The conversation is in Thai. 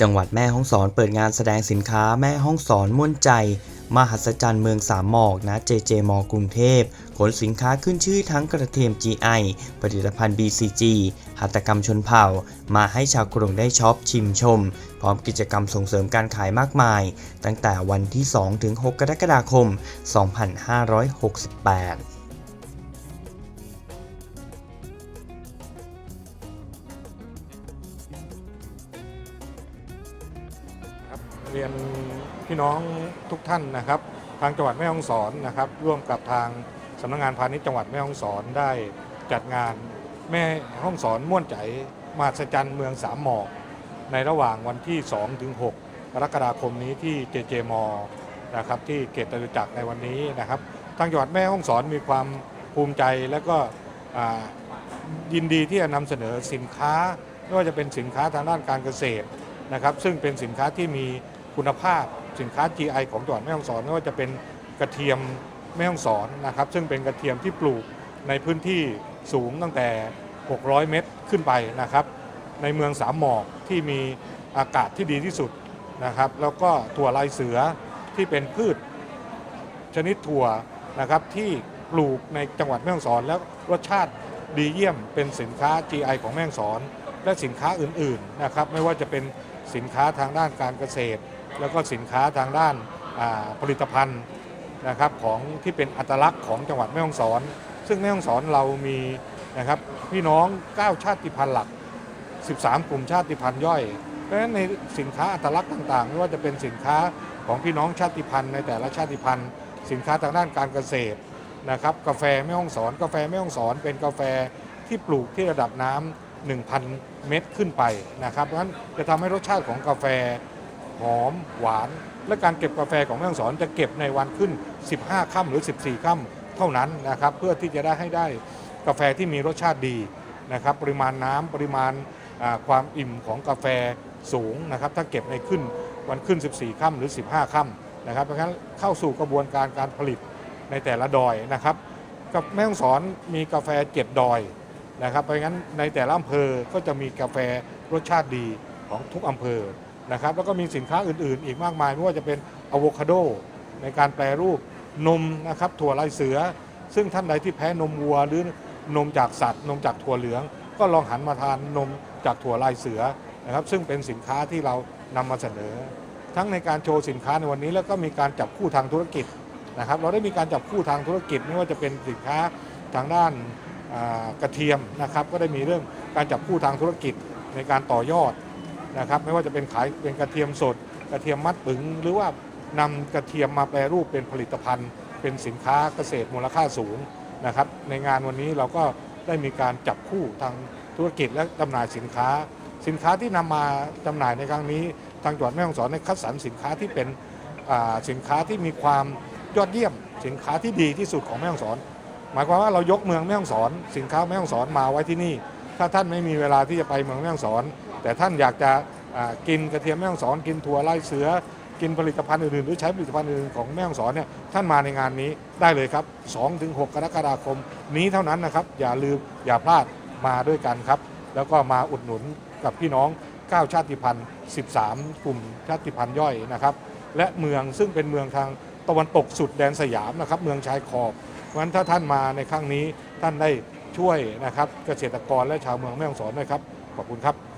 จังหวัดแม่ฮ่องสอนเปิดงานแสดงสินค้าแม่ฮ่องสอนม่วนใจ มหัศจรรย์เมืองสามหมอกนะเจเจมกรุงเทพขนสินค้าขึ้นชื่อทั้งกระเทียม GI ผลิตภัณฑ์ BCG หัตถกรรมชนเผ่า มาให้ชาวกรุงได้ช็อปชิมชม พร้อมกิจกรรมส่งเสริมการขายมากมาย ตั้งแต่วันที่ 2 ถึง 6 กรกฎาคม 2568 เรียนพี่น้องทุกท่านนะครับ ทางจังหวัดแม่ฮ่องสอนนะครับ ร่วมกับทางสำนักงานพาณิชย์จังหวัดแม่ฮ่องสอนได้จัดงานแม่ฮ่องสอนม่วนใจมหัศจรรย์เมืองสามหมอก ในระหว่างวันที่ 2 ถึง 6 กรกฎาคมนี้ที่เจเจมนะครับที่เขตจตุจักรในวันนี้นะครับทางจังหวัดแม่ฮ่องสอนมีความภูมิใจและก็ยินดีที่จะนำเสนอสินค้าไม่ว่าจะเป็นสินค้าทางด้านการเกษตรนะครับ ซึ่งเป็นสินค้าที่มี คุณภาพสินค้า GI ของจังหวัดแม่ฮ่องสอนไม่ว่าจะเป็นกระเทียมแม่ฮ่องสอนนะครับ ซึ่งเป็นกระเทียมที่ปลูกในพื้นที่สูงตั้งแต่ 600 เมตรขึ้นไปนะครับ ในเมืองสามหมอกที่มีอากาศที่ดีที่สุดนะครับ แล้วก็ถั่วลายเสือที่เป็นพืชชนิดถั่วนะครับที่ปลูกในจังหวัดแม่ฮ่องสอน แล้วรสชาติดีเยี่ยมเป็นสินค้า GI ของแม่ฮ่องสอน และสินค้าอื่นๆนะครับไม่ว่าจะเป็นสินค้าทางด้านการเกษตร แล้วก็สินค้าทางด้านผลิตภัณฑ์นะครับของที่เป็นอัตลักษณ์ของจังหวัดแม่ฮ่องสอน ซึ่งแม่ฮ่องสอนเรามีนะครับพี่น้อง 9 ชาติพันธุ์หลัก 13 กลุ่มชาติพันธุ์ย่อย เพราะฉะนั้นในสินค้าอัตลักษณ์ต่างๆ ไม่ว่าจะเป็นสินค้าของพี่น้องชาติพันธุ์ในแต่ละชาติพันธุ์ สินค้าทางด้านการเกษตรนะครับกาแฟแม่ฮ่องสอน กาแฟแม่ฮ่องสอน เป็นกาแฟที่ปลูกที่ระดับน้ำ1,000 เม็ดขึ้นไปนะครับเพราะฉะนั้นจะทำให้รสชาติของกาแฟ หอมหวาน และการเก็บกาแฟของแม่ฮ่องสอนจะเก็บในวันขึ้น 15ค่ำหรือ 14ค่ำเท่านั้นนะครับเพื่อที่จะได้ให้ได้กาแฟที่มีรสชาติดีนะครับปริมาณน้ำปริมาณความอิ่มของกาแฟสูงนะครับถ้าเก็บในขึ้นวันขึ้น 14ค่ำหรือ 15ค่ำนะครับเพราะฉะนั้นเข้าสู่กระบวนการการผลิตในแต่ละดอยนะครับกับแม่ฮ่องสอนมีกาแฟเจ็ดดอยนะครับเพราะงั้นในแต่ละอำเภอก็จะมีกาแฟรสชาติดีของทุกอำเภอ นะครับแล้วก็มีสินค้าอื่นๆ อีกมากมายไม่ว่าจะเป็นอะโวคาโดในการแปรรูปนมนะครับถั่วลายเสือ ซึ่งท่านใดที่แพ้นมวัวหรือนมจากสัตว์ นมจากถั่วเหลือง ก็ลองหันมาทานนมจากถั่วลายเสือนะครับซึ่งเป็นสินค้าที่เรานำมาเสนอ ทั้งในการโชว์สินค้าในวันนี้แล้วก็มีการจับคู่ทางธุรกิจนะครับเราได้มีการจับคู่ทางธุรกิจไม่ว่าจะเป็นสินค้าทางด้านกระเทียมนะครับก็ได้มีเรื่องการจับคู่ทางธุรกิจในการต่อยอด นะครับไม่ว่าจะเป็นขายเป็นกระเทียมสด กระเทียมมัดปึง หรือว่านำกระเทียมมาแปรรูปเป็นผลิตภัณฑ์ เป็นสินค้าเกษตรมูลค่าสูงนะครับในงานวันนี้เราก็ได้มีการจับคู่ทางธุรกิจและจำหน่ายสินค้า สินค้าที่นำมาจำหน่ายในครั้งนี้ ทางจังหวัดแม่ฮ่องสอนได้คัดสรรสินค้าที่เป็นสินค้าที่มีความยอดเยี่ยม สินค้าที่ดีที่สุดของแม่ฮ่องสอน หมายความว่าเรายกเมืองแม่ฮ่องสอน สินค้าแม่ฮ่องสอนมาไว้ที่นี่ ถ้าท่านไม่มีเวลาที่จะไปเมืองแม่ฮ่องสอน แต่ท่านอยากจะกินกระเทียมแม่ฮ่องสอนกินถั่วลายเสือ กินผลิตภัณฑ์อื่นๆ หรือใช้ผลิตภัณฑ์อื่นของแม่ฮ่องสอนเนี่ยท่านมาในงานนี้ได้เลยครับ 2-6 กรกฎาคม นี้เท่านั้นนะครับ อย่าลืมอย่าพลาดมาด้วยกันครับ แล้วก็มาอุดหนุนกับพี่น้อง 9 ชาติพันธุ์ 13 กลุ่มชาติพันธุ์ย่อยนะครับ และเมืองซึ่งเป็นเมืองทางตะวันตกสุดแดนสยามนะครับ เมืองชายขอบเพราะฉะนั้นถ้าท่านมาในครั้งนี้ท่านได้ช่วยนะครับเกษตรกรและชาวเมืองแม่ฮ่องสอนด้วยครับขอบคุณครับ